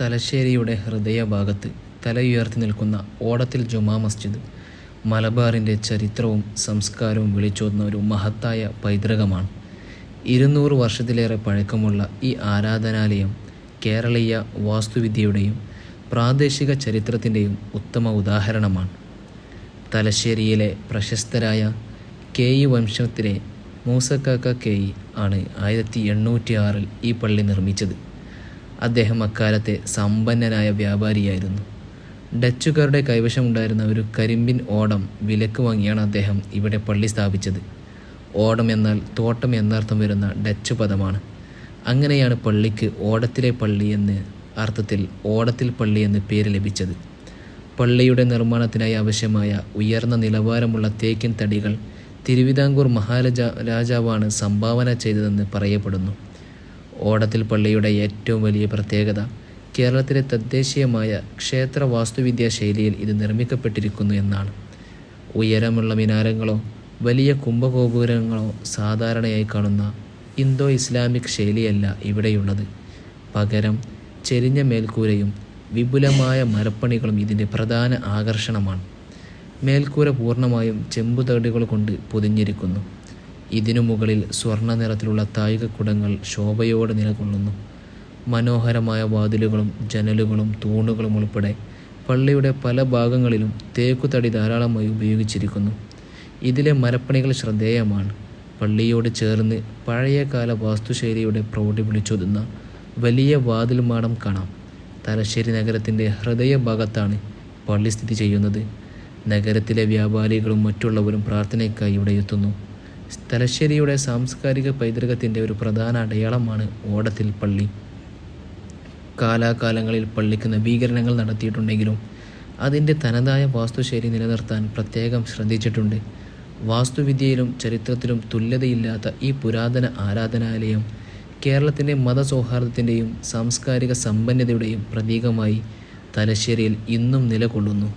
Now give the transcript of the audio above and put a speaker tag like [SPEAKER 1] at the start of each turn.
[SPEAKER 1] തലശ്ശേരിയുടെ ഹൃദയഭാഗത്ത് തലയുയർത്തി നിൽക്കുന്ന ഓടത്തിൽ ജുമാ മസ്ജിദ് മലബാറിന്റെ ചരിത്രവും സംസ്കാരവും വിളിച്ചോതുന്ന ഒരു മഹത്തായ പൈതൃകമാണ്. ഇരുന്നൂറ് വർഷത്തിലേറെ പഴക്കമുള്ള ഈ ആരാധനാലയം കേരളീയ വാസ്തുവിദ്യയുടെയും പ്രാദേശിക ചരിത്രത്തിന്റെയും ഉത്തമ ഉദാഹരണമാണ്. തലശ്ശേരിയിലെ പ്രശസ്തരായ കെ ഇ വംശത്തിലെ മൂസക്കാക്ക കെ ഇ ആണ് ആയിരത്തി എണ്ണൂറ്റി ആറിൽ ഈ പള്ളി നിർമ്മിച്ചത്. അദ്ദേഹം അക്കാലത്തെ സമ്പന്നനായ വ്യാപാരിയായിരുന്നു. ഡച്ചുകാരുടെ കൈവശമുണ്ടായിരുന്ന ഒരു കരിമ്പിൻ ഓടം വിലക്ക് വാങ്ങിയാണ് അദ്ദേഹം ഇവിടെ പള്ളി സ്ഥാപിച്ചത്. ഓടം എന്നാൽ തോട്ടം എന്നർത്ഥം വരുന്ന ഡച്ച് പദമാണ്. അങ്ങനെയാണ് പള്ളിക്ക് ഓടത്തിലെ പള്ളി എന്ന് അർത്ഥത്തിൽ ഓടത്തിൽ പള്ളി എന്ന് പേര് ലഭിച്ചത്. പള്ളിയുടെ നിർമ്മാണത്തിനായി ആവശ്യമായ ഉയർന്ന നിലവാരമുള്ള തേക്കിൻ തടികൾ തിരുവിതാംകൂർ മഹാരാജ രാജാവാണ് സംഭാവന ചെയ്തതെന്ന് പറയപ്പെടുന്നു. ഓടത്തിൽ പള്ളിയുടെ ഏറ്റവും വലിയ പ്രത്യേകത കേരളത്തിലെ തദ്ദേശീയമായ ക്ഷേത്ര വാസ്തുവിദ്യാ ശൈലിയിൽ ഇത് നിർമ്മിക്കപ്പെട്ടിരിക്കുന്നു എന്നാണ്. ഉയരമുള്ള മിനാരങ്ങളോ വലിയ കുംഭഗോപുരങ്ങളോ സാധാരണയായി കാണുന്ന ഇന്തോ ഇസ്ലാമിക് ശൈലിയല്ല ഇവിടെയുള്ളത്. പകരം ചെരിഞ്ഞ മേൽക്കൂരയും വിപുലമായ മരപ്പണികളും ഇതിന്റെ പ്രധാന ആകർഷണമാണ്. മേൽക്കൂര പൂർണമായും ചെമ്പുതടികൾ കൊണ്ട് പൊതിഞ്ഞിരിക്കുന്നു. ഇതിനു മുകളിൽ സ്വർണ നിറത്തിലുള്ള താഴികക്കുടങ്ങൾ ശോഭയോടെ നിലകൊള്ളുന്നു. മനോഹരമായ വാതിലുകളും ജനലുകളും തൂണുകളും ഉൾപ്പെടെ പള്ളിയുടെ പല ഭാഗങ്ങളിലും തേക്കുതടി ധാരാളമായി ഉപയോഗിച്ചിരിക്കുന്നു. ഇതിലെ മരപ്പണികൾ ശ്രദ്ധേയമാണ്. പള്ളിയോട് ചേർന്ന് പഴയകാല വാസ്തുശൈലിയുടെ പ്രൗഢി വിളിച്ചൊതുന്ന വലിയ വാതിൽ മാടം കാണാം. തലശ്ശേരി നഗരത്തിന്റെ ഹൃദയഭാഗത്താണ് പള്ളി സ്ഥിതി ചെയ്യുന്നത്. നഗരത്തിലെ വ്യാപാരികളും മറ്റുള്ളവരും പ്രാർത്ഥനയ്ക്കായി ഇവിടെ എത്തുന്നു. തലശ്ശേരിയുടെ സാംസ്കാരിക പൈതൃകത്തിന്റെ ഒരു പ്രധാന അടയാളമാണ് ഓടത്തിൽ പള്ളി. കാലാകാലങ്ങളിൽ പള്ളിക്ക് നവീകരണങ്ങൾ നടത്തിയിട്ടുണ്ടെങ്കിലും അതിന്റെ തനതായ വാസ്തുശൈലി നിലനിർത്താൻ പ്രത്യേകം ശ്രദ്ധിച്ചിട്ടുണ്ട്. വാസ്തുവിദ്യയിലും ചരിത്രത്തിലും തുല്യതയില്ലാത്ത ഈ പുരാതന ആരാധനാലയം കേരളത്തിന്റെ മതസൗഹാർദ്ദത്തിന്റെയും സാംസ്കാരിക സമ്പന്നതയുടെയും പ്രതീകമായി തലശ്ശേരിയിൽ ഇന്നും നിലകൊള്ളുന്നു.